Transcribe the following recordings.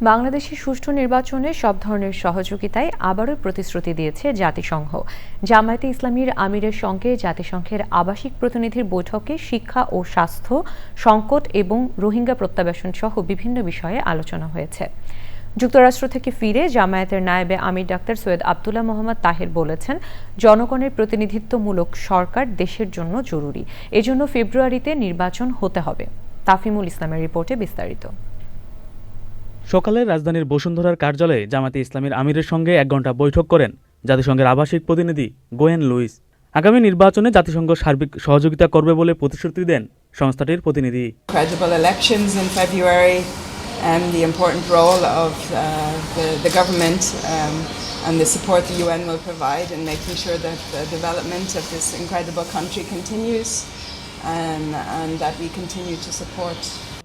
বাংলাদেশের সুষ্ঠু নির্বাচনে সব ধরনের সহযোগিতায় আবারও প্রতিশ্রুতি দিয়েছে জাতিসংঘ। জামায়াতে ইসলামীর আমিরের সঙ্গে জাতিসংঘের আবাসিক প্রতিনিধির বৈঠকে শিক্ষা ও স্বাস্থ্য, সংকট এবং রোহিঙ্গা প্রত্যাবাসন সহ বিভিন্ন বিষয়ে আলোচনা হয়েছে। যুক্তরাষ্ট্র থেকে ফিরে জামায়াতের নায়েবে আমির ডাক্তার সৈয়দ আবদুল্লাহ মোহাম্মদ তাহের বলেছেন, জনগণের প্রতিনিধিত্বমূলক সরকার দেশের জন্য জরুরি। এজন্য ফেব্রুয়ারিতে নির্বাচন হতে হবে। তাফিমুল ইসলামের রিপোর্টে বিস্তারিত। সকালে রাজধানীর বসুন্ধরার কার্যালয়ে জামাতে ইসলামীর আমিরের সঙ্গে এক ঘণ্টা বৈঠক করেন জাতিসংঘের আবাসিক প্রতিনিধি গোয়েন লুইস আগামী নির্বাচনে জাতিসংঘ সার্বিক সহযোগিতা করবে বলে প্রতিশ্রুতি দেন সংস্থাটির প্রতিনিধি uh, um, and the support the UN will provide in making sure that the development of this incredible country continues and, and that we continue to support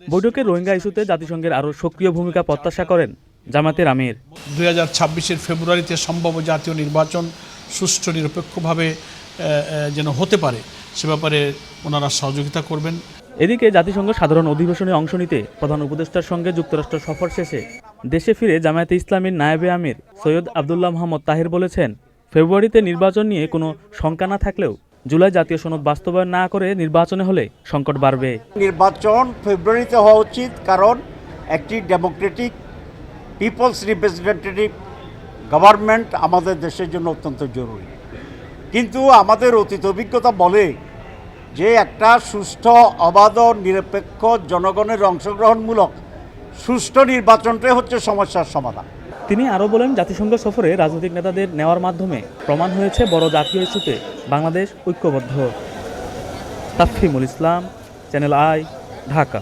বৈঠকে রোহিঙ্গা ইস্যুতে জাতিসংঘের আরও সক্রিয় ভূমিকা প্রত্যাশা করেন জামাতের আমির। দুই হাজার ছাব্বিশের ফেব্রুয়ারিতে সম্ভাব্য জাতীয় নির্বাচন সুষ্ঠু নিরপেক্ষভাবে যেন হতে পারে সে ব্যাপারে ওনারা সহযোগিতা করবেন। এদিকে জাতিসংঘ সাধারণ অধিবেশনে অংশ নিতে প্রধান উপদেষ্টার সঙ্গে যুক্তরাষ্ট্র সফর শেষে দেশে ফিরে জামায়াতে ইসলামীর নায়েবে আমির সৈয়দ আবদুল্লাহ মোহাম্মদ তাহির বলেছেন ফেব্রুয়ারিতে নির্বাচন নিয়ে কোনো শঙ্কা না থাকলেও জুলাই জাতীয় সনদ বাস্তবায়ন না করে নির্বাচনে হলে সংকট বাড়বে। নির্বাচন ফেব্রুয়ারিতে হওয়া উচিত কারণ একটি ডেমোক্রেটিক, পিপলস রিপ্রেজেন্টেটিভ গভর্নমেন্ট আমাদের দেশের জন্য অত্যন্ত জরুরি। কিন্তু আমাদের অতীত অভিজ্ঞতা বলে যে একটা সুষ্ঠু, অবাধ, নিরপেক্ষ জনগণের অংশগ্রহণমূলক সুষ্ঠু নির্বাচনটাই হচ্ছে সমস্যার সমাধান। তিনি আরও বলেন, জাতিসংঘ সফরে রাজনৈতিক নেতাদের নেওয়ার মাধ্যমে প্রমাণ হয়েছে বড় জাতীয় ইস্যুতে বাংলাদেশ ঐক্যবদ্ধ। Tafimul Islam, channel I, Dhaka.